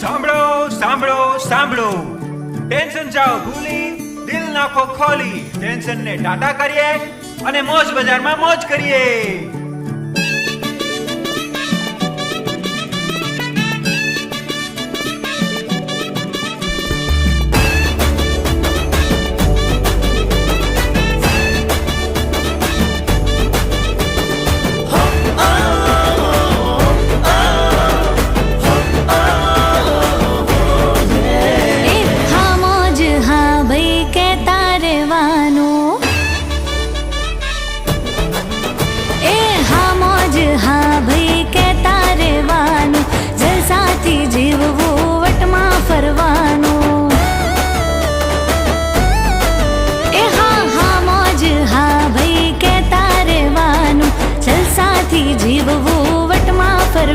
સાંભળો સાંભળો સાંભળો. ટેન્શન જાઓ, ભૂલી. દિલ નાખો, ખોલી. ટેન્શન ને ટાટા કરીએ અને મોજ બજારમાં મોજ કરીએ. જીવવું વટમાં હશે